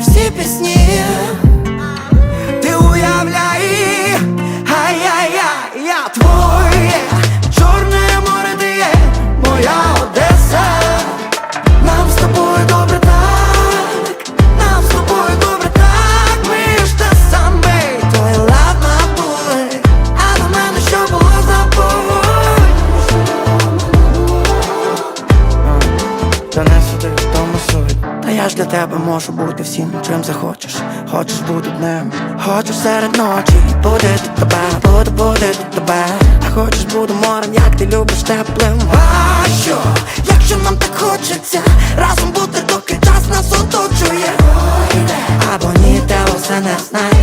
всі пісні. Ти уявляй, ай-яй-яй, я твоє, чорне море ти є, моя Одеса. Нам з тобою добре так, нам з тобою добре так, ми ж те саме, твоє лав набули, а до мене що було забудь я ж для тебе можу бути всім, чим захочеш, хочеш бути днем, хочеш серед ночі, буде тут тебе, буде буде тут тебе, а хочеш буду морем, як ти любиш теплим. А що, якщо нам так хочеться, разом бути, доки час нас оточує, або ні, те усе не знає.